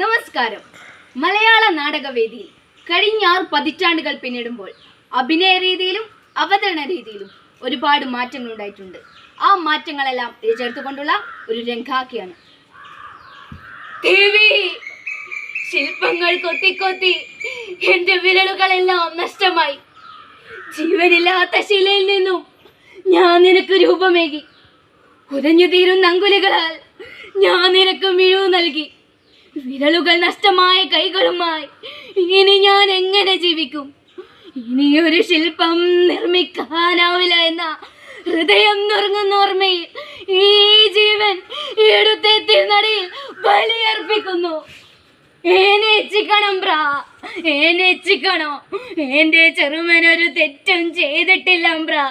നമസ്കാരം. മലയാള നാടകവേദിയിൽ കഴിഞ്ഞ ആറ് പതിറ്റാണ്ടുകൾ പിന്നിടുമ്പോൾ അഭിനയ രീതിയിലും അവതരണ രീതിയിലും ഒരുപാട് മാറ്റങ്ങൾ ഉണ്ടായിട്ടുണ്ട്. ആ മാറ്റങ്ങളെല്ലാം ചേർത്തുകൊണ്ടുള്ള ഒരു രംഗാക്കിയാണ് ദേവി ശില്പങ്ങൾ കൊത്തി കൊത്തി എന്റെ വിരലുകളെല്ലാം നഷ്ടമായി. ജീവനില്ലാത്ത ശിലയിൽ നിന്നും ഞാൻ നിനക്ക് രൂപമേകി. ഉരഞ്ഞു തീരുന്ന അങ്കുലുകളാൽ ഞാൻ നിനക്ക് മിഴിവ് നൽകി. വിരലുകൾ നഷ്ടമായ കൈകളുമായി ഇനി ഞാൻ എങ്ങനെ ജീവിക്കും? ഇനിയൊരു ശില്പം നിർമ്മിക്കാനാവില്ല എന്ന ഹൃദയം നുറങ്ങുന്ന ഓർമ്മയിൽ ഈ ജീവൻ എടുത്തെ തിരുനടിയിൽ ബലിയർപ്പിക്കുന്നു. ഏനേച്ചിക്കണം ബ്രാ ഏനേച്ചിക്കണോ എന്റെ ചെറുമനൊരു തെറ്റും ചെയ്തിട്ടില്ല ബ്രാ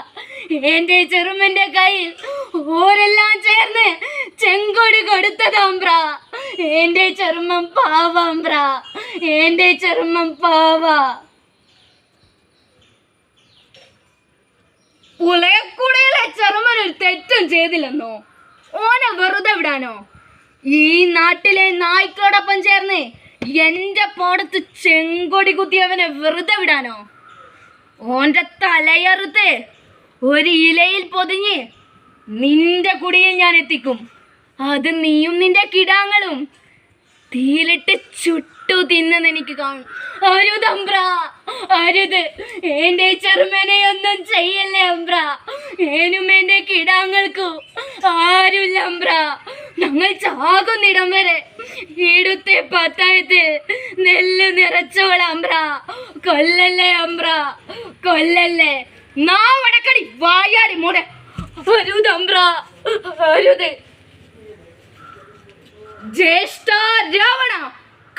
എന്റെ ചെറുമന്റെ കയ്യിൽ ഓരെല്ലാം ചേർന്ന് ചെങ്കൊടി കൊടുത്തതാം ബ്രാ എന്റെ ചർമ്മം പാവാം ബ്രാ എന്റെ ചർമ്മം പാവാ. ഉളയക്കുടയിലെ ചർമ്മൻ ഒരു തെറ്റും ചെയ്തില്ലെന്നോ? ഓനെ വെറുതെ വിടാനോ? ഈ നാട്ടിലെ നായ്ക്കളോടൊപ്പം ചേർന്ന് എന്റെ പോടത്ത് ചെങ്കൊടി കുത്തിയവനെ വെറുതെ വിടാനോ? ഓന്റെ തലയറുത്ത് ഒരു ഇലയിൽ പൊതിഞ്ഞ് നിന്റെ കുടിയിൽ ഞാൻ എത്തിക്കും. അത് നീയും നിന്റെ കിടാങ്ങളും. തീയിലിട്ട് ചുട്ടു തിന്നെന്ന് എനിക്ക് കാണും. അരുത് അമ്പ്ര അരുത്. എന്റെ ചെറുമനെ ഒന്നും ചെയ്യല്ലേ അമ്പ്ര? ഏനും എന്റെ കിടാങ്ങൾക്കു? ആരുമില്ല അമ്പ്ര. ഞങ്ങൾ ചാകുന്നിടം വരെ ഇടുത്തെ പത്തായത്തിൽ നെല്ല് നിറച്ചോള അമ്പ്ര. കൊല്ലല്ലേ അമ്പ്ര? കൊല്ലല്ലേ. നാ വടക്കടി വായാടി മോടെ അരുത് അമ്പ്ര അരുത്. ജ്യേഷ്ഠ രാവണ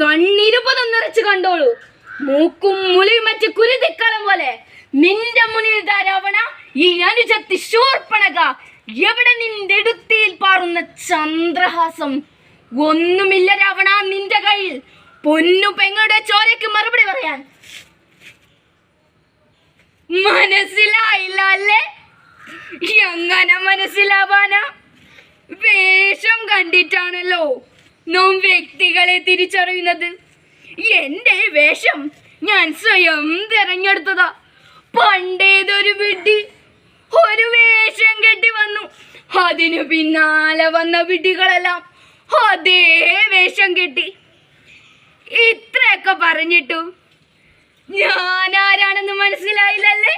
കണ്ണിരുപതം നിറച്ച് കണ്ടോളൂ. മൂക്കും മുലയും മറ്റ് കുരുതിക്കളം പോലെ. നിന്റെ മുന്നിൽ രാവണ ഈ അനുജത്തി ശൂർപ്പണക. എവിടെ നിന്റെ ഇടുത്തിയിൽ പാറുന്ന ചന്ദ്രഹാസം? ഒന്നുമില്ല രാവണ നിന്റെ കയ്യിൽ. പൊന്നു പെങ്ങളുടെ ചോരയ്ക്ക് മറുപടി പറയാൻ. മനസ്സിലായില്ല അല്ലേ എങ്ങനെ മനസ്സിലാവാനാ? വേഷം കണ്ടിട്ടാണല്ലോ. നാം വ്യക്തികളെ തിരിച്ചറിയുന്നത്. എന്റെ വേഷം ഞാൻ സ്വയം തിരഞ്ഞെടുത്തതാ. പണ്ടേതൊരു വിഡ്ഢി ഒരു വേഷം കെട്ടി വന്നു. അതിനു പിന്നാലെ വന്ന വിഡ്ഢികളെല്ലാം അതേ വേഷം കെട്ടി. ഇത്രയൊക്കെ പറഞ്ഞിട്ടും ഞാൻ ആരാണെന്ന് മനസ്സിലായില്ലല്ലേ?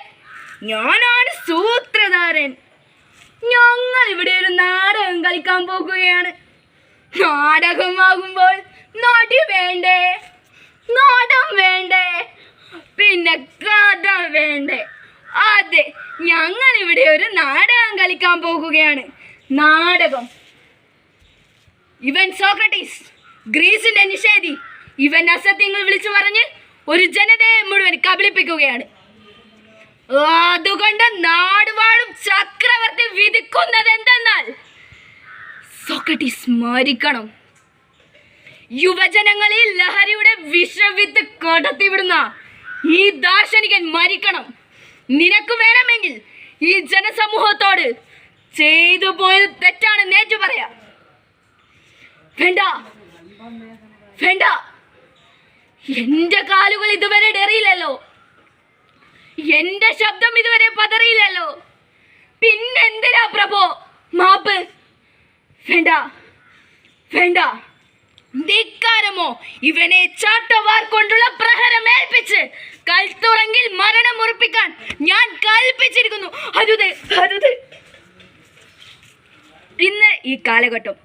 ഞാനാണ് സൂത്രധാരൻ. ഞങ്ങൾ ഇവിടെ ഒരു നാടകം കളിക്കാൻ പോകുകയാണ്. നാടകമാകുമ്പോൾ നടി വേണ്ടേ? നാടം വേണ്ടേ? പിന്നെ കഥ വേണ്ടേ? അതെ ഞങ്ങൾ ഇവിടെ ഒരു നാടകം കളിക്കാൻ പോകുകയാണ്. നാടകം. ഇവൻ സോക്രട്ടീസ് ഗ്രീസിന്റെ നിഷേധി. ഇവൻ അസത്യങ്ങൾ വിളിച്ചു പറഞ്ഞ് ഒരു ജനതയെ മുഴുവൻ കബളിപ്പിക്കുകയാണ്. അതുകൊണ്ട് നാടുവാഴും ചക്രവർത്തി വിധിക്കുന്നത് എന്തെന്നാൽ സോക്രട്ടീസ് സ്മരിക്കണം. യുവജനങ്ങളിൽ ലഹരിയുടെ വിഷവിത്ത് കടത്തിവിടുന്ന ഈ ദാർശനികൻ മരിക്കണം. നിനക്ക് വേണമെങ്കിൽ ഈ ജനസമൂഹത്തോട് ചെയ്തു പോയത് തെറ്റാണ് നേറ്റു പറയാ. വേണ്ട. വേണ്ട. എന്റെ കാലുകൾ ഇതുവരെ ഡെറിയില്ലല്ലോ. എന്റെ ശബ്ദം ഇതുവരെ പതറിയില്ലല്ലോ. പിന്നെന്തിനാ പ്രഭോ മാപ്പ്? വേണ്ട വേണ്ട. ധിക്കാരമോ? ഇവനെ ചാട്ടവാർ കൊണ്ടുള്ള പ്രഹരം ഏൽപ്പിച്ച് കൽത്തുറങ്കിൽ മരണം ഉറപ്പിക്കാൻ ഞാൻ കൽപ്പിച്ചിരിക്കുന്നു. അരുത് അരുത് ഇന്ന് ഈ കാലഘട്ടം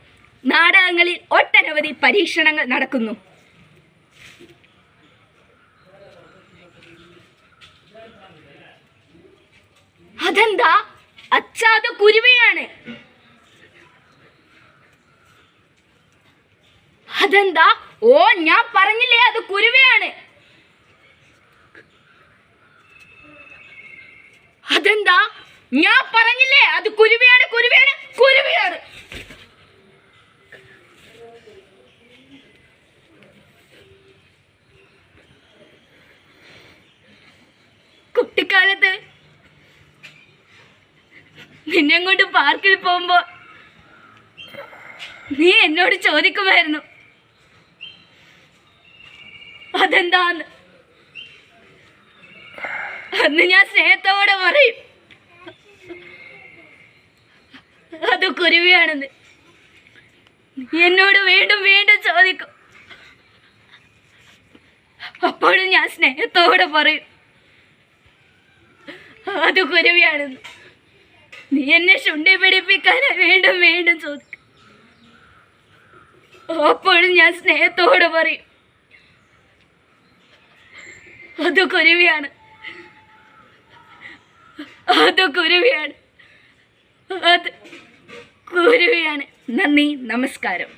നാടകങ്ങളിൽ ഒട്ടനവധി പരീക്ഷണങ്ങൾ നടക്കുന്നു. അതെന്താ? അച്ചാത് കുരുവിയാണ്. അതെന്താ? ഓ ഞാൻ പറഞ്ഞില്ലേ അത് കുരുവയാണ്. അതെന്താ? ഞാൻ പറഞ്ഞില്ലേ അത് കുരുവയാണ് കുരുവയാണ് കുരുവയാണ്. കുട്ടിക്കാലത്ത് നിന്നെ കൊണ്ട് പാർക്കിൽ പോകുമ്പോ നീ എന്നോട് ചോദിക്കുമായിരുന്നു. അതെന്താന്ന് അന്ന് ഞാൻ സ്നേഹത്തോടെ പറയും. അത് കുരുവിയാണെന്ന്. എന്നോട് വീണ്ടും വീണ്ടും ചോദിക്കും. അപ്പോഴും ഞാൻ സ്നേഹത്തോടെ പറയും. അത് കുരുവിയാണെന്ന്. നീ എന്നെ ശുണ്ടി പിടിപ്പിക്കാനായി വീണ്ടും വീണ്ടും ചോദിക്കും. അപ്പോഴും ഞാൻ സ്നേഹത്തോടെ പറയും. അത് കുരുവിയാണ് അത് കുരുവിയാണ് അത് കുരുവിയാണ് നന്ദി നമസ്കാരം.